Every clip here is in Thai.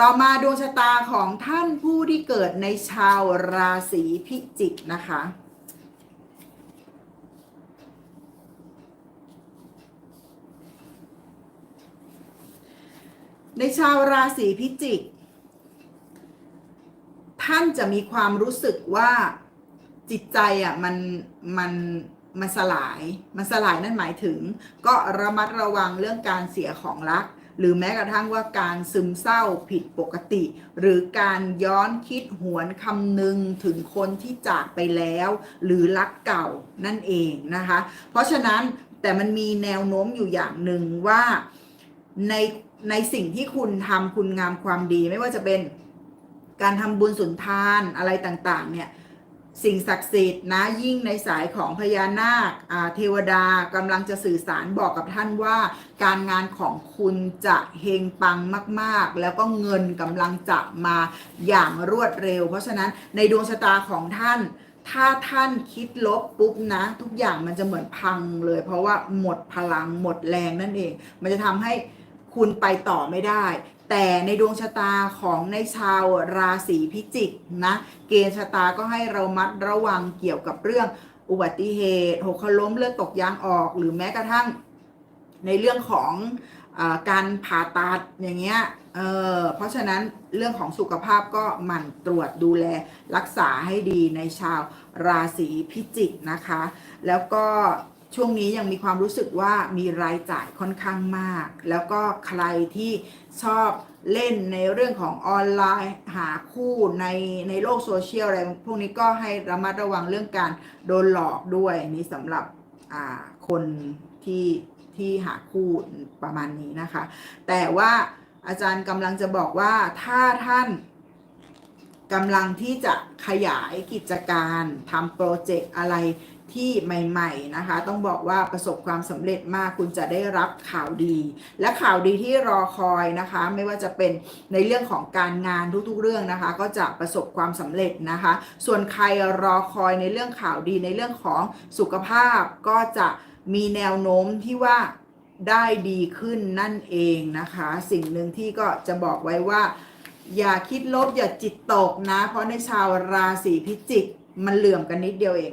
ต่อมาดวงชะตาของท่านผู้ที่เกิดในชาวราศีพิจิกนะคะ ในชาวราศีพิจิก ท่านจะมีความรู้สึกว่าจิตใจอะมันมันมันสลาย มันสลายนั่นหมายถึง ก็ระมัดระวังเรื่องการเสียของรัก หรือแม้กระทั่งว่าการซึมเศร้าผิดปกติ หรือการย้อนคิดหวนคำนึงถึงคนที่จากไปแล้ว หรือรักเก่านั่นเองนะคะ เพราะฉะนั้นแต่มันมีแนวโน้มอยู่อย่างหนึ่งว่าในในสิ่งที่คุณทำคุณงามความดีไม่ว่าจะเป็นการทำบุญสุนทานอะไรต่างๆเนี่ย สิ่งศักดิ์สิทธิ์นะยิ่งในสายของพญานาคเทวดากำลังจะสื่อสารบอกกับท่านว่า การงานของคุณจะเฮงปังมาก ๆ แล้วก็เงินกำลังจะมาอย่างรวดเร็ว เพราะฉะนั้นในดวงชะตาของท่านถ้าท่านคิดลบปุ๊บนะ ทุกอย่างมันจะเหมือนพังเลย เพราะว่าหมดพลังหมดแรงนั่นเอง มันจะทำให้คุณไปต่อไม่ได้ แต่ในดวงชะตาของในชาวราศีพิจิกนะเกณฑ์ชะตาก็ให้เรามัดระวังเกี่ยวกับเรื่องอุบัติเหตุหกล้มเลือดตกยางออก หรือแม้กระทั่งในเรื่องของอการผ่าตัดอย่างเงี้ยเออเพราะฉะนั้นเรื่องของสุขภาพก็หมั่นตรวจดูแลรักษาให้ดีในชาวราศีพิจิกนะคะ แล้วก็ ช่วงนี้ยังมีความรู้สึกว่ามีรายจ่ายค่อนข้างมาก แล้วก็ใครที่ชอบเล่นในเรื่องของออนไลน์หาคู่ในในโลกโซเชียลอะไรพวกนี้ก็ให้ระมัดระวังเรื่องการโดนหลอกด้วยนี่สำหรับคนที่ที่หาคู่ประมาณนี้นะคะ แต่ว่าอาจารย์กำลังจะบอกว่าถ้าท่านกำลังที่จะขยายกิจการทำโปรเจกต์อะไร ที่ใหม่ๆนะคะ ต้องบอกว่าประสบความสำเร็จมากคุณจะได้รับข่าวดี และข่าวดีที่รอคอยนะคะ ไม่ว่าจะเป็นในเรื่องของการงานทุกๆเรื่องนะคะ ก็จะประสบความสำเร็จนะคะ ส่วนใครรอคอยในเรื่องข่าวดีในเรื่องของสุขภาพก็จะมีแนวโน้มที่ว่าได้ดีขึ้นนั่นเองนะคะ สิ่งหนึ่งที่ก็จะบอกไว้ว่า อย่าคิดลบอย่าจิตตกนะ เพราะในชาวราศีพิจิก มันเหลื่อมกันนิดเดียวเอง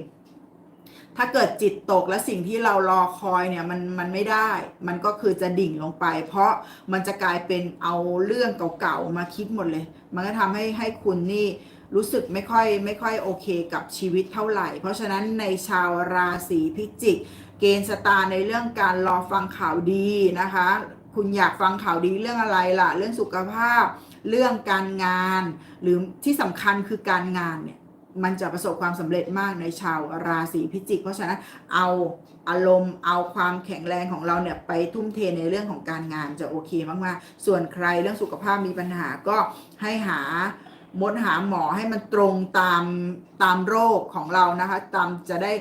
ถ้าเกิดจิตตกและสิ่งที่เรารอคอยเนี่ยมันมันไม่ได้ มันก็คือจะดิ่งลงไป เพราะมันจะกลายเป็นเอาเรื่องเก่าๆมาคิดหมดเลย มันก็ทำให้ให้คุณนี่รู้สึกไม่ค่อยไม่ค่อยโอเคกับชีวิตเท่าไหร่ เพราะฉะนั้นในชาวราศีพิจิก เกณฑ์สตาร์ในเรื่องการรอฟังข่าวดีนะคะ คุณอยากฟังข่าวดีเรื่องอะไรล่ะ เรื่องสุขภาพ เรื่องการงาน หรือที่สำคัญคือการงานเนี่ย มันจะประสบความสำเร็จมากในชาวราศีพิจิก เพราะฉะนั้นเอาอารมณ์เอาความแข็งแรงของเราเนี่ยไปทุ่มเทในเรื่องของการงานจะโอเคมากๆ ส่วนใครเรื่องสุขภาพมีปัญหาก็ให้หามดหาหมอให้มันตรงตามตามโรคของเรานะคะตามจะได้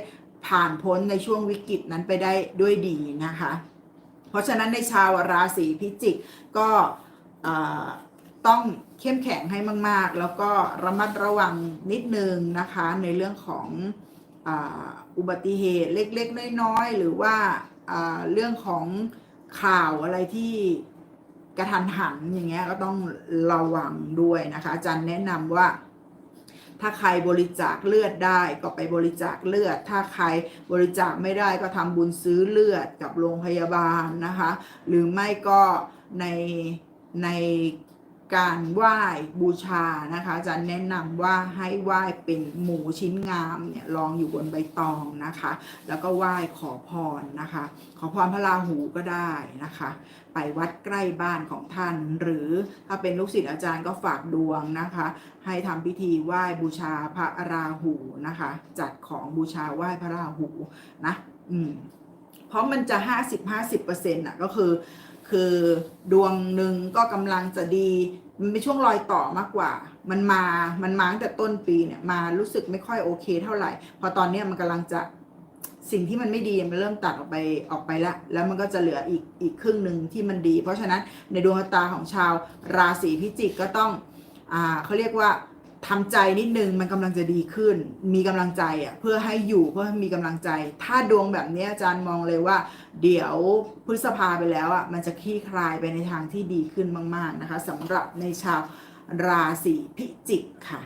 ผ่านพ้นในช่วงวิกฤตนั้นไปได้ด้วยดีนะคะ เพราะฉะนั้นในชาวราศีพิจิกก็ ต้องเข้มแข็งให้มาก ๆ แล้วก็ระมัดระวังนิดนึงนะคะในเรื่องของอุบัติเหตุเล็ก ๆ น้อย ๆ หรือว่าอ่าเรื่องของข่าวอะไรที่กระทันหันอย่างเงี้ยก็ต้องระวังด้วยนะคะอาจารย์แนะนำว่า ถ้าใครบริจาคเลือดได้ก็ไปบริจาคเลือด ถ้าใครบริจาคไม่ได้ก็ทำบุญซื้อเลือดกับโรงพยาบาลนะคะ หรือไม่ก็ในใน การไหว้บูชานะคะอาจารย์แนะนำว่าให้ไหว้เป็นหมูชิ้นงามเนี่ยรองอยู่บนใบตองนะคะ แล้วก็ไหว้ขอพรนะคะ ขอพรพระราหูก็ได้นะคะ ไปวัดใกล้บ้านของท่าน หรือถ้าเป็นลูกศิษย์อาจารย์ก็ฝากดวงนะคะ ให้ทำพิธีไหว้บูชาพระราหูนะคะ จัดของบูชาไหว้พระราหูนะ อืมเพราะมันจะ 50 50เปอร์เซ็นต์อะก็คือ คือดวงหนึ่งก็กำลังจะดี มันเป็นช่วงรอยต่อมากกว่า มันมา มันมาตั้งแต่ต้นปีเนี่ยมารู้สึกไม่ค่อยโอเค เท่าไหร่ พอตอนเนี้ยมันกำลังจะสิ่งที่มันไม่ดีมันเริ่มตัดออกไปออกไปแล้วแล้วมันก็จะเหลืออีกอีกครึ่งหนึ่งที่มันดี เพราะฉะนั้นในดวงตาของชาวราศีพิจิกก็ต้องอ่าเขาเรียกว่า ทำใจนิดนึงมันกำลังจะดีขึ้น มีกำลังใจอะเพื่อให้อยู่เพื่อให้มีกำลังใจ ถ้าดวงแบบนี้อาจารย์มองเลยว่า เดี๋ยวพฤษภาไปแล้วอะมันจะคลี่คลายไปในทางที่ดีขึ้นมาก ๆนะคะสำหรับในชาวราศีพิจิกค่ะ